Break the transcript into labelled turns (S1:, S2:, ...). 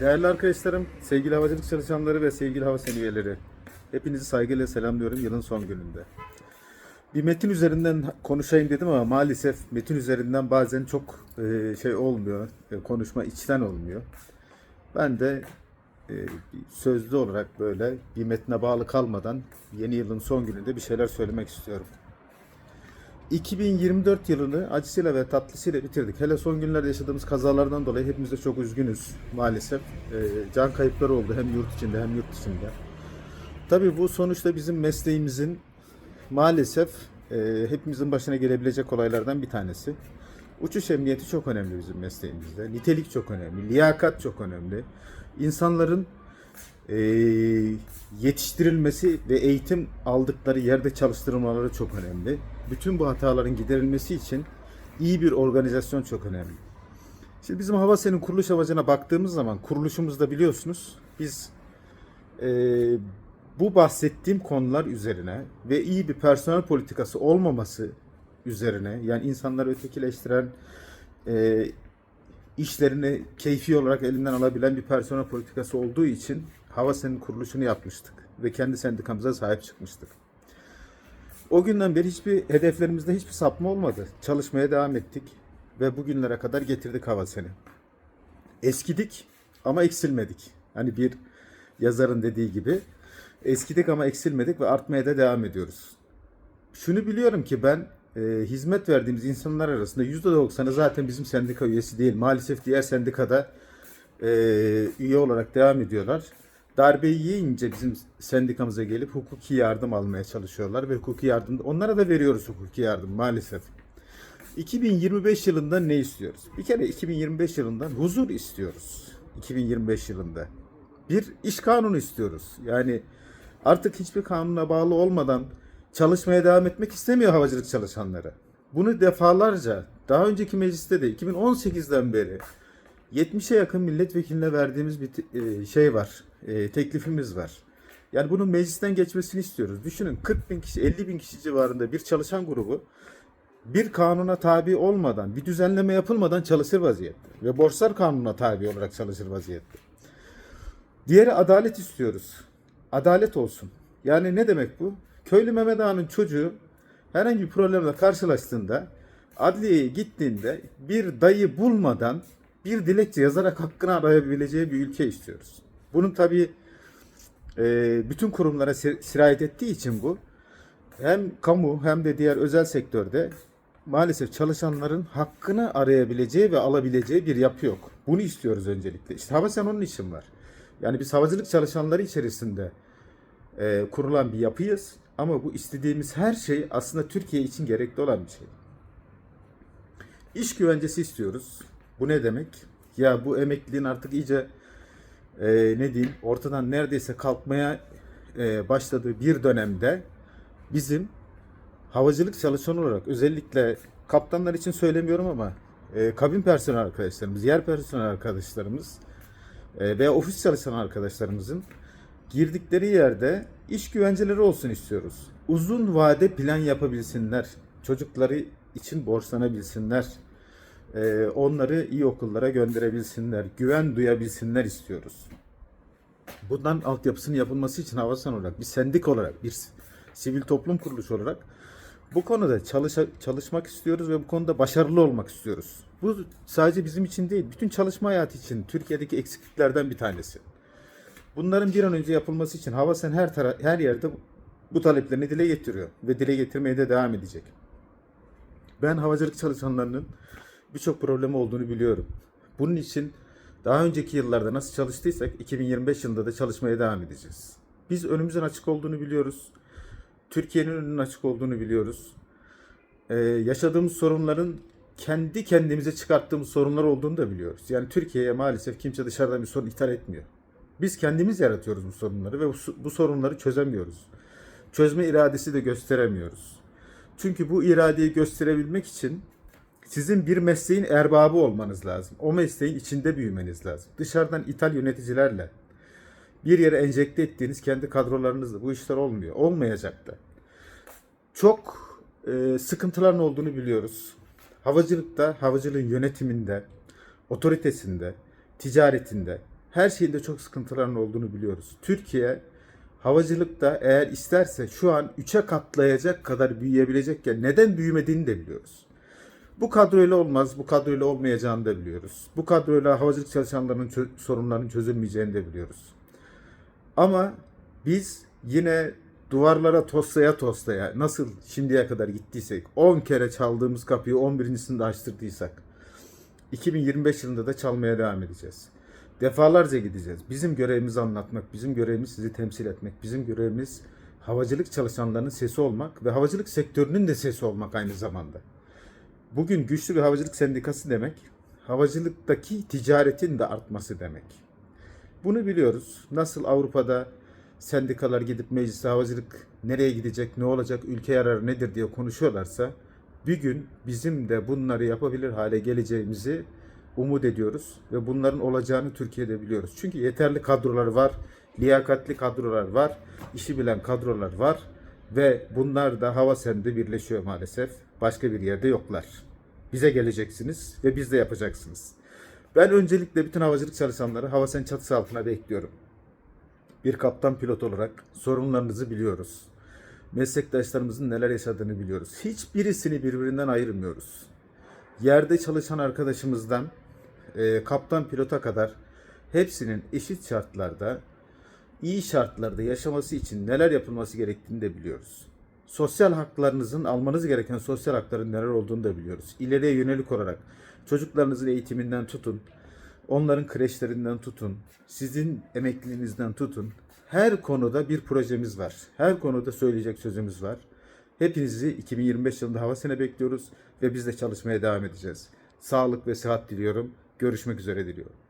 S1: Değerli arkadaşlarım, sevgili havacılık çalışanları ve sevgili hava seni üyeleri. Hepinizi saygıyla selamlıyorum yılın son gününde. Bir metin üzerinden konuşayım dedim ama maalesef metin üzerinden bazen çok e, şey olmuyor. e, konuşma içten olmuyor. Ben de e, sözlü olarak böyle bir metne bağlı kalmadan yeni yılın son gününde bir şeyler söylemek istiyorum. 2024 yılını acısıyla ve tatlısıyla bitirdik. Hele son günlerde yaşadığımız kazalardan dolayı hepimiz de çok üzgünüz maalesef. Ee, can kayıpları oldu hem yurt içinde hem yurt dışında. Tabii bu sonuçta bizim mesleğimizin maalesef e, hepimizin başına gelebilecek olaylardan bir tanesi. Uçuş emniyeti çok önemli bizim mesleğimizde. Nitelik çok önemli, liyakat çok önemli. İnsanların e, yetiştirilmesi ve eğitim aldıkları yerde çalıştırılmaları çok önemli. Bütün bu hataların giderilmesi için iyi bir organizasyon çok önemli. Şimdi bizim Havasen'in kuruluş amacına baktığımız zaman kuruluşumuzda biliyorsunuz biz e, bu bahsettiğim konular üzerine ve iyi bir personel politikası olmaması üzerine yani insanları ötekileştiren e, işlerini keyfi olarak elinden alabilen bir personel politikası olduğu için Havasen'in kuruluşunu yapmıştık ve kendi sendikamıza sahip çıkmıştık. O günden beri hiçbir hedeflerimizde hiçbir sapma olmadı. Çalışmaya devam ettik ve bugünlere kadar getirdik Havasen'i. Eskidik ama eksilmedik. Hani bir yazarın dediği gibi eskidik ama eksilmedik ve artmaya da devam ediyoruz. Şunu biliyorum ki ben e, hizmet verdiğimiz insanlar arasında %90'ı zaten bizim sendika üyesi değil. Maalesef diğer sendikada e, üye olarak devam ediyorlar. Darbeyi yiyince bizim sendikamıza gelip hukuki yardım almaya çalışıyorlar ve hukuki yardım onlara da veriyoruz hukuki yardım maalesef. 2025 yılında ne istiyoruz? Bir kere 2025 yılından huzur istiyoruz. 2025 yılında. Bir iş kanunu istiyoruz. Yani artık hiçbir kanuna bağlı olmadan çalışmaya devam etmek istemiyor havacılık çalışanları. Bunu defalarca daha önceki mecliste de 2018'den beri 70'e yakın milletvekiline verdiğimiz bir e, şey var. E, teklifimiz var. Yani bunun meclisten geçmesini istiyoruz. Düşünün 40 bin kişi, 50 bin kişi civarında bir çalışan grubu bir kanuna tabi olmadan, bir düzenleme yapılmadan çalışır vaziyette. Ve borçlar kanununa tabi olarak çalışır vaziyette. Diğeri adalet istiyoruz. Adalet olsun. Yani ne demek bu? Köylü Mehmet Ağa'nın çocuğu herhangi bir problemle karşılaştığında adliyeye gittiğinde bir dayı bulmadan bir dilekçe yazarak hakkını arayabileceği bir ülke istiyoruz. Bunun tabii e, bütün kurumlara sir- sirayet ettiği için bu hem kamu hem de diğer özel sektörde maalesef çalışanların hakkını arayabileceği ve alabileceği bir yapı yok. Bunu istiyoruz öncelikle. İşte Havasen onun için var. Yani biz havacılık çalışanları içerisinde e, kurulan bir yapıyız. Ama bu istediğimiz her şey aslında Türkiye için gerekli olan bir şey. İş güvencesi istiyoruz. Bu ne demek? Ya bu emekliliğin artık iyice e, ne diyeyim ortadan neredeyse kalkmaya e, başladığı bir dönemde bizim havacılık çalışanı olarak özellikle kaptanlar için söylemiyorum ama e, kabin personel arkadaşlarımız, yer personel arkadaşlarımız e, veya ofis çalışan arkadaşlarımızın girdikleri yerde iş güvenceleri olsun istiyoruz. Uzun vade plan yapabilsinler. Çocukları için borçlanabilsinler. E, onları iyi okullara gönderebilsinler. Güven duyabilsinler istiyoruz. Bundan altyapısının yapılması için Havasan olarak, bir sendik olarak, bir sivil toplum kuruluşu olarak bu konuda çalışa, çalışmak istiyoruz ve bu konuda başarılı olmak istiyoruz. Bu sadece bizim için değil, bütün çalışma hayatı için Türkiye'deki eksikliklerden bir tanesi. Bunların bir an önce yapılması için Havasen her tara- her yerde bu taleplerini dile getiriyor ve dile getirmeye de devam edecek. Ben havacılık çalışanlarının birçok problemi olduğunu biliyorum. Bunun için daha önceki yıllarda nasıl çalıştıysak 2025 yılında da çalışmaya devam edeceğiz. Biz önümüzün açık olduğunu biliyoruz. Türkiye'nin önünün açık olduğunu biliyoruz. Ee, yaşadığımız sorunların kendi kendimize çıkarttığımız sorunlar olduğunu da biliyoruz. Yani Türkiye'ye maalesef kimse dışarıdan bir sorun ithal etmiyor. Biz kendimiz yaratıyoruz bu sorunları ve bu, sorunları çözemiyoruz. Çözme iradesi de gösteremiyoruz. Çünkü bu iradeyi gösterebilmek için sizin bir mesleğin erbabı olmanız lazım. O mesleğin içinde büyümeniz lazım. Dışarıdan ithal yöneticilerle bir yere enjekte ettiğiniz kendi kadrolarınızla bu işler olmuyor. Olmayacak da. Çok e, sıkıntıların olduğunu biliyoruz. Havacılıkta, havacılığın yönetiminde, otoritesinde, ticaretinde Her şeyinde çok sıkıntıların olduğunu biliyoruz. Türkiye havacılıkta eğer isterse şu an 3'e katlayacak kadar büyüyebilecekken neden büyümediğini de biliyoruz. Bu kadroyla olmaz, bu kadroyla olmayacağını da biliyoruz. Bu kadroyla havacılık çalışanlarının çö- sorunlarının çözülmeyeceğini de biliyoruz. Ama biz yine duvarlara toslaya toslaya nasıl şimdiye kadar gittiysek 10 kere çaldığımız kapıyı 11.sinde açtırdıysak 2025 yılında da çalmaya devam edeceğiz. Defalarca gideceğiz. Bizim görevimiz anlatmak, bizim görevimiz sizi temsil etmek, bizim görevimiz havacılık çalışanlarının sesi olmak ve havacılık sektörünün de sesi olmak aynı zamanda. Bugün güçlü bir havacılık sendikası demek, havacılıktaki ticaretin de artması demek. Bunu biliyoruz. Nasıl Avrupa'da sendikalar gidip mecliste havacılık nereye gidecek, ne olacak, ülke yararı nedir diye konuşuyorlarsa bir gün bizim de bunları yapabilir hale geleceğimizi umut ediyoruz ve bunların olacağını Türkiye'de biliyoruz. Çünkü yeterli kadrolar var, liyakatli kadrolar var, işi bilen kadrolar var ve bunlar da hava sende birleşiyor maalesef. Başka bir yerde yoklar. Bize geleceksiniz ve biz de yapacaksınız. Ben öncelikle bütün havacılık çalışanları hava sen çatısı altına bekliyorum. Bir kaptan pilot olarak sorunlarınızı biliyoruz. Meslektaşlarımızın neler yaşadığını biliyoruz. Hiçbirisini birbirinden ayırmıyoruz. Yerde çalışan arkadaşımızdan e, kaptan pilota kadar hepsinin eşit şartlarda, iyi şartlarda yaşaması için neler yapılması gerektiğini de biliyoruz. Sosyal haklarınızın almanız gereken sosyal hakların neler olduğunu da biliyoruz. İleriye yönelik olarak çocuklarınızın eğitiminden tutun, onların kreşlerinden tutun, sizin emekliliğinizden tutun. Her konuda bir projemiz var. Her konuda söyleyecek sözümüz var. Hepinizi 2025 yılında hava sene bekliyoruz ve biz de çalışmaya devam edeceğiz. Sağlık ve sıhhat diliyorum. Görüşmek üzere diliyorum.